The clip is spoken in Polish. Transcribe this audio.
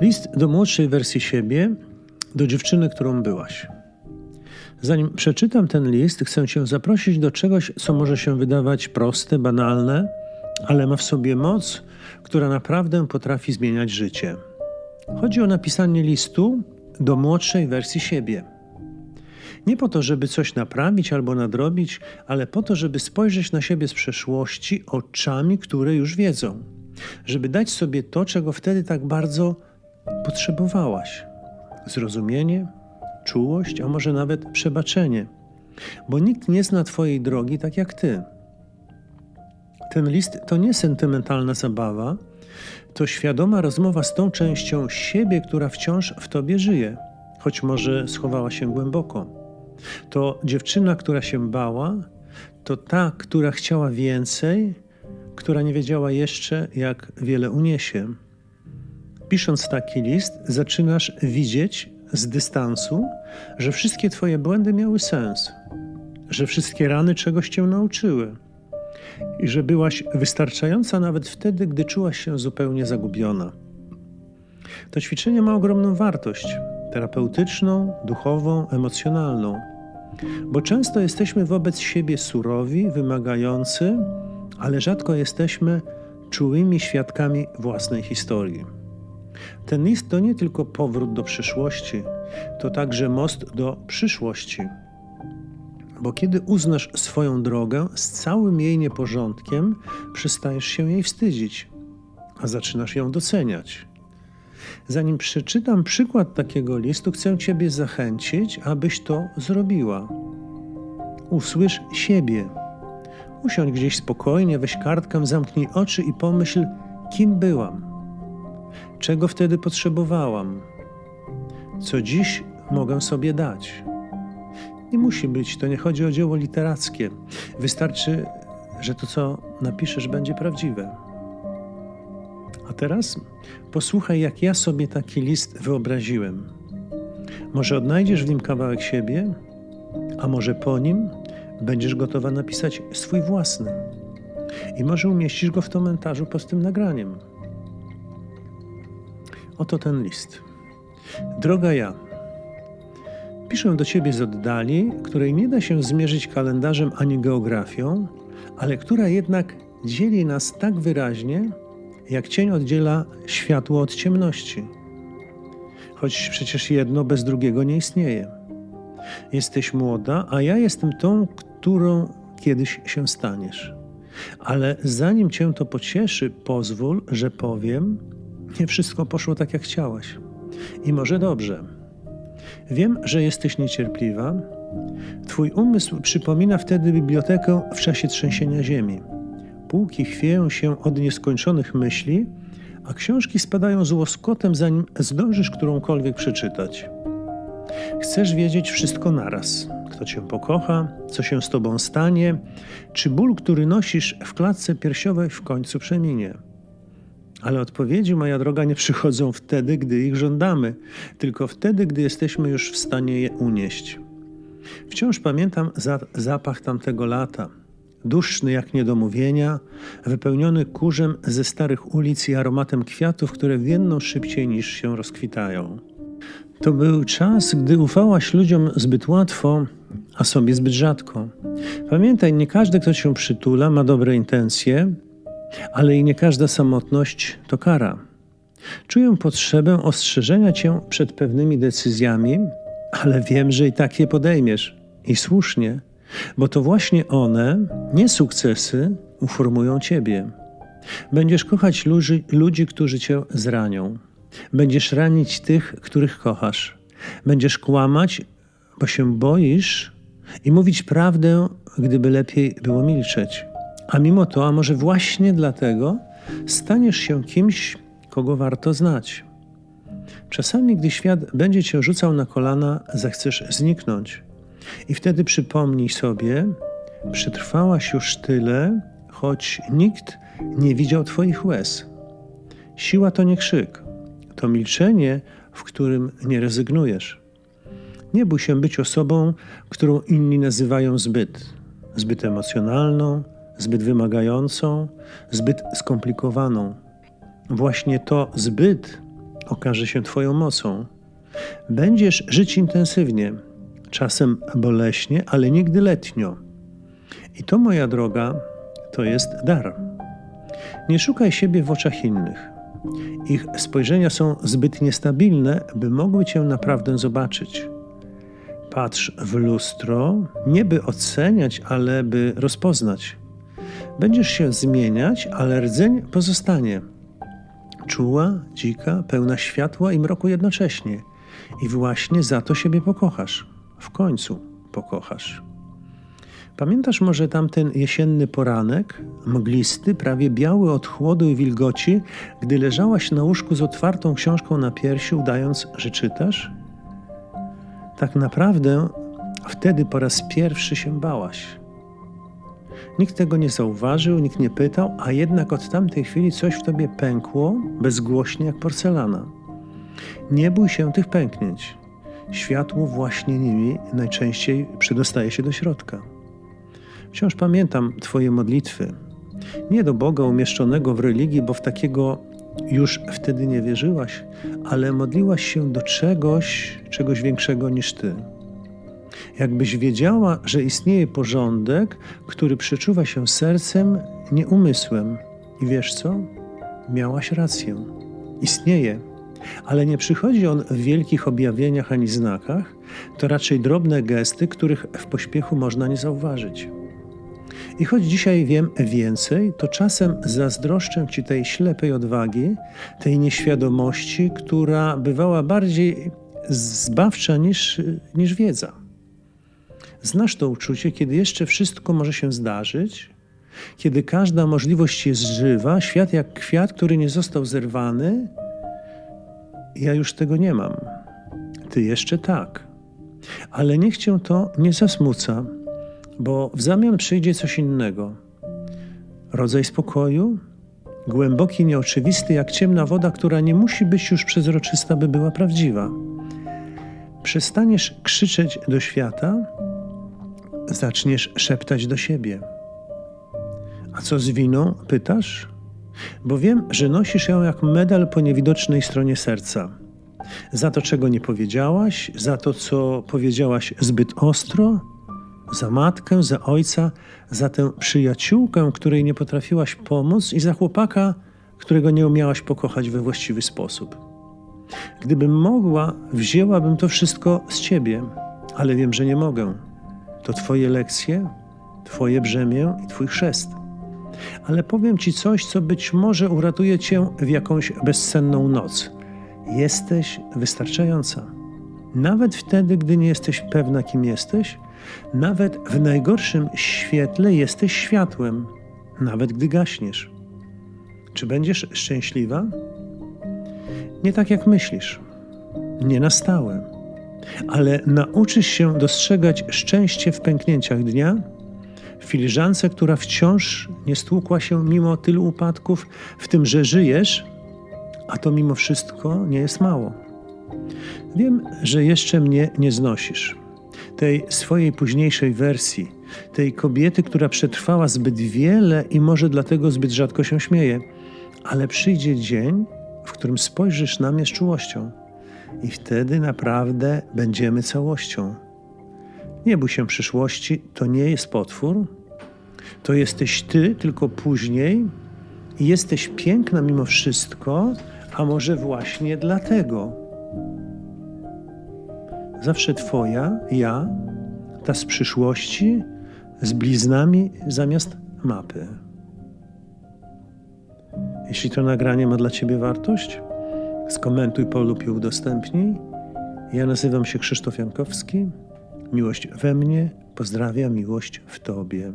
List do młodszej wersji siebie, do dziewczyny, którą byłaś. Zanim przeczytam ten list, chcę Cię zaprosić do czegoś, co może się wydawać proste, banalne, ale ma w sobie moc, która naprawdę potrafi zmieniać życie. Chodzi o napisanie listu do młodszej wersji siebie. Nie po to, żeby coś naprawić albo nadrobić, ale po to, żeby spojrzeć na siebie z przeszłości oczami, które już wiedzą. Żeby dać sobie to, czego wtedy tak bardzo potrzebowałaś: zrozumienie, czułość, a może nawet przebaczenie. Bo nikt nie zna Twojej drogi tak jak Ty. Ten list to nie sentymentalna zabawa, to świadoma rozmowa z tą częścią siebie, która wciąż w Tobie żyje, choć może schowała się głęboko. To dziewczyna, która się bała, to ta, która chciała więcej, która nie wiedziała jeszcze, jak wiele uniesie. Pisząc taki list, zaczynasz widzieć z dystansu, że wszystkie Twoje błędy miały sens, że wszystkie rany czegoś Cię nauczyły i że byłaś wystarczająca nawet wtedy, gdy czułaś się zupełnie zagubiona. To ćwiczenie ma ogromną wartość terapeutyczną, duchową, emocjonalną, bo często jesteśmy wobec siebie surowi, wymagający, ale rzadko jesteśmy czułymi świadkami własnej historii. Ten list to nie tylko powrót do przyszłości, to także most do przyszłości. Bo kiedy uznasz swoją drogę z całym jej nieporządkiem, przestajesz się jej wstydzić, a zaczynasz ją doceniać. Zanim przeczytam przykład takiego listu, chcę Ciebie zachęcić, abyś to zrobiła. Usłysz siebie. Usiądź gdzieś spokojnie, weź kartkę, zamknij oczy i pomyśl, kim byłam, czego wtedy potrzebowałam, co dziś mogę sobie dać. Nie musi być, to nie chodzi o dzieło literackie. Wystarczy, że to, co napiszesz, będzie prawdziwe. A teraz posłuchaj, jak ja sobie taki list wyobraziłem. Może odnajdziesz w nim kawałek siebie, a może po nim będziesz gotowa napisać swój własny. I może umieścisz go w komentarzu pod tym nagraniem. Oto ten list. Droga ja, piszę do ciebie z oddali, której nie da się zmierzyć kalendarzem ani geografią, ale która jednak dzieli nas tak wyraźnie, jak cień oddziela światło od ciemności. Choć przecież jedno bez drugiego nie istnieje. Jesteś młoda, a ja jestem tą, którą kiedyś się staniesz. Ale zanim cię to pocieszy, pozwól, że powiem, nie wszystko poszło tak, jak chciałaś. I może dobrze. Wiem, że jesteś niecierpliwa. Twój umysł przypomina wtedy bibliotekę w czasie trzęsienia ziemi. Półki chwieją się od nieskończonych myśli, a książki spadają z łoskotem, zanim zdążysz którąkolwiek przeczytać. Chcesz wiedzieć wszystko naraz. Kto cię pokocha, co się z tobą stanie, czy ból, który nosisz w klatce piersiowej w końcu przeminie. Ale odpowiedzi, moja droga, nie przychodzą wtedy, gdy ich żądamy, tylko wtedy, gdy jesteśmy już w stanie je unieść. Wciąż pamiętam za zapach tamtego lata. Duszny jak niedomówienia, wypełniony kurzem ze starych ulic i aromatem kwiatów, które wienną szybciej niż się rozkwitają. To był czas, gdy ufałaś ludziom zbyt łatwo, a sobie zbyt rzadko. Pamiętaj, nie każdy, kto cię przytula, ma dobre intencje, ale i nie każda samotność to kara. Czuję potrzebę ostrzeżenia cię przed pewnymi decyzjami, ale wiem, że i tak je podejmiesz. I słusznie, bo to właśnie one, nie sukcesy, uformują ciebie. Będziesz kochać ludzi, ludzi, którzy cię zranią. Będziesz ranić tych, których kochasz. Będziesz kłamać, bo się boisz i mówić prawdę, gdyby lepiej było milczeć. A mimo to, a może właśnie dlatego, staniesz się kimś, kogo warto znać. Czasami, gdy świat będzie cię rzucał na kolana, zechcesz zniknąć. I wtedy przypomnij sobie, przetrwałaś już tyle, choć nikt nie widział Twoich łez. Siła to nie krzyk, to milczenie, w którym nie rezygnujesz. Nie bój się być osobą, którą inni nazywają zbyt, zbyt emocjonalną, zbyt wymagającą, zbyt skomplikowaną. Właśnie to zbyt okaże się Twoją mocą. Będziesz żyć intensywnie, czasem boleśnie, ale nigdy letnio. I to, moja droga, to jest dar. Nie szukaj siebie w oczach innych. Ich spojrzenia są zbyt niestabilne, by mogły cię naprawdę zobaczyć. Patrz w lustro, nie by oceniać, ale by rozpoznać. Będziesz się zmieniać, ale rdzeń pozostanie. Czuła, dzika, pełna światła i mroku jednocześnie. I właśnie za to siebie pokochasz. W końcu pokochasz. Pamiętasz może tamten jesienny poranek, mglisty, prawie biały od chłodu i wilgoci, gdy leżałaś na łóżku z otwartą książką na piersi, udając, że czytasz? Tak naprawdę wtedy po raz pierwszy się bałaś. Nikt tego nie zauważył, nikt nie pytał, a jednak od tamtej chwili coś w tobie pękło, bezgłośnie jak porcelana. Nie bój się tych pęknięć. Światło właśnie nimi najczęściej przedostaje się do środka. Wciąż pamiętam Twoje modlitwy. Nie do Boga umieszczonego w religii, bo w takiego już wtedy nie wierzyłaś, ale modliłaś się do czegoś, czegoś większego niż Ty. Jakbyś wiedziała, że istnieje porządek, który przeczuwa się sercem, nie umysłem. I wiesz co? Miałaś rację. Istnieje, ale nie przychodzi on w wielkich objawieniach ani znakach, to raczej drobne gesty, których w pośpiechu można nie zauważyć. I choć dzisiaj wiem więcej, to czasem zazdroszczę ci tej ślepej odwagi, tej nieświadomości, która bywała bardziej zbawcza niż, niż wiedza. Znasz to uczucie, kiedy jeszcze wszystko może się zdarzyć, kiedy każda możliwość jest żywa, świat jak kwiat, który nie został zerwany. Ja już tego nie mam. Ty jeszcze tak. Ale niech cię to nie zasmuca bo w zamian przyjdzie coś innego. Rodzaj spokoju, głęboki, nieoczywisty, jak ciemna woda, która nie musi być już przezroczysta, by była prawdziwa. Przestaniesz krzyczeć do świata, zaczniesz szeptać do siebie. A co z winą? Pytasz? Bo wiem, że nosisz ją jak medal po niewidocznej stronie serca. Za to, czego nie powiedziałaś, za to, co powiedziałaś zbyt ostro, za matkę, za ojca, za tę przyjaciółkę, której nie potrafiłaś pomóc i za chłopaka, którego nie umiałaś pokochać we właściwy sposób. Gdybym mogła, wzięłabym to wszystko z ciebie, ale wiem, że nie mogę. To twoje lekcje, twoje brzemię i twój chrzest. Ale powiem ci coś, co być może uratuje cię w jakąś bezsenną noc. Jesteś wystarczająca. Nawet wtedy, gdy nie jesteś pewna, kim jesteś, nawet w najgorszym świetle jesteś światłem, nawet gdy gaśniesz. Czy będziesz szczęśliwa? Nie tak jak myślisz, nie na stałe, ale nauczysz się dostrzegać szczęście w pęknięciach dnia, w filiżance, która wciąż nie stłukła się mimo tylu upadków, w tym, że żyjesz, a to mimo wszystko nie jest mało. Wiem, że jeszcze mnie nie znosisz tej swojej późniejszej wersji, tej kobiety, która przetrwała zbyt wiele i może dlatego zbyt rzadko się śmieje. Ale przyjdzie dzień, w którym spojrzysz na mnie z czułością i wtedy naprawdę będziemy całością. Nie bój się przyszłości, to nie jest potwór, to jesteś ty, tylko później i jesteś piękna mimo wszystko, a może właśnie dlatego. Zawsze Twoja, ja, ta z przyszłości, z bliznami zamiast mapy. Jeśli to nagranie ma dla Ciebie wartość, skomentuj, polub i udostępnij. Ja nazywam się Krzysztof Jankowski. Miłość we mnie, pozdrawiam miłość w Tobie.